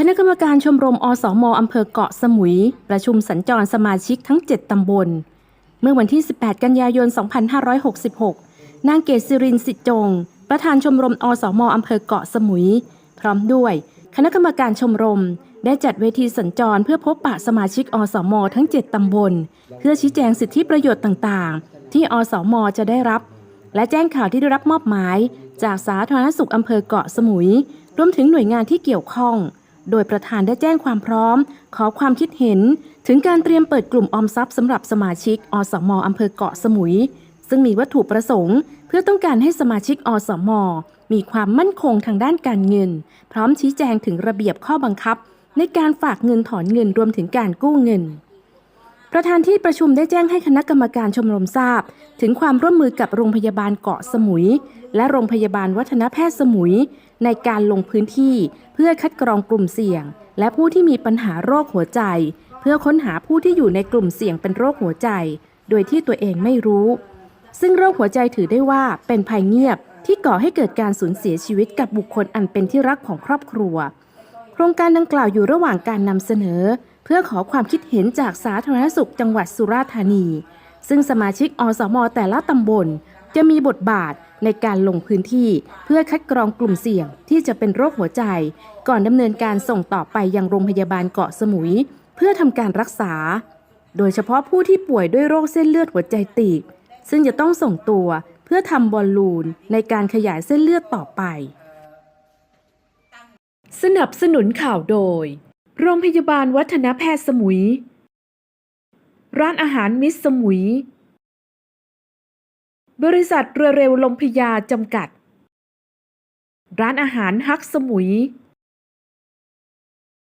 คณะกรรมการชมรมอสมอำเภอเกาะสมุย ประชุมสัญจรสมาชิกทั้ง 7 ตำบล เมื่อวันที่ 18 กันยายน 2566 นางเกษรินสิจง ประธานชมรมอสมอำเภอเกาะสมุย พร้อมด้วย คณะกรรมการชมรม ได้จัดเวทีสัญจรเพื่อพบปะสมาชิกอสมอทั้ง 7 ตำบล เพื่อชี้แจงสิทธิประโยชน์ต่างๆ ที่อสมอจะได้รับ และแจ้งข่าวที่ได้รับมอบหมาย จากสาธารณสุขอำเภอเกาะสมุย รวมถึงหน่วยงานที่เกี่ยวข้อง โดยประธานได้แจ้งความพร้อม ขอความคิดเห็น ถึงการเตรียมเปิดกลุ่มออมทรัพย์สำหรับสมาชิกอสมอำเภอเกาะสมุย ซึ่งมีวัตถุประสงค์ เพื่อต้องการให้สมาชิกอสม มีความมั่นคงทางด้านการเงิน พร้อมชี้แจงถึงระเบียบข้อบังคับ ในการฝากเงินถอนเงินรวมถึงการกู้เงิน ประธานที่ประชุมได้แจ้งให้คณะกรรมการชมรมทราบ ถึงความร่วมมือกับโรงพยาบาลเกาะสมุย และโรงพยาบาลวัฒนแพทย์สมุย ในการลงพื้นที่ เพื่อคัดกรองกลุ่มเสี่ยง และผู้ที่มีปัญหาโรคหัวใจ เพื่อค้นหาผู้ที่อยู่ในกลุ่มเสี่ยงเป็นโรคหัวใจ โดยที่ตัวเองไม่รู้ ซึ่งโรคหัวใจถือได้ว่าเป็นภัยเงียบ ที่ก่อให้เกิดการสูญเสียชีวิตกับบุคคลอันเป็นที่รักของครอบครัว โครงการดังกล่าวอยู่ระหว่างการนำเสนอ พื่อขอความคิดเห็นจากสาธารณสุขจังหวัดสุราษฎร์ธานี ซึ่งสมาชิกอสมแต่ละตำบล จะมีบทบาทในการลงพื้นที่เพื่อคัดกรองกลุ่มเสี่ยงที่จะเป็นโรคหัวใจ ก่อนดำเนินการส่งต่อไปยังโรงพยาบาลเกาะสมุย เพื่อทำการรักษา โดยเฉพาะผู้ที่ป่วยด้วยโรคเส้นเลือดหัวใจตีบซึ่งจะต้องส่งตัวเพื่อทำบอลลูนในการขยายเส้นเลือดต่อไป สนับสนุนข่าวโดย โรงพยาบาลวัฒนแพทย์สมุย ร้านอาหารมิสสมุย บริษัทเรือเร็วลมพยาจำกัด ร้านอาหารฮักสมุย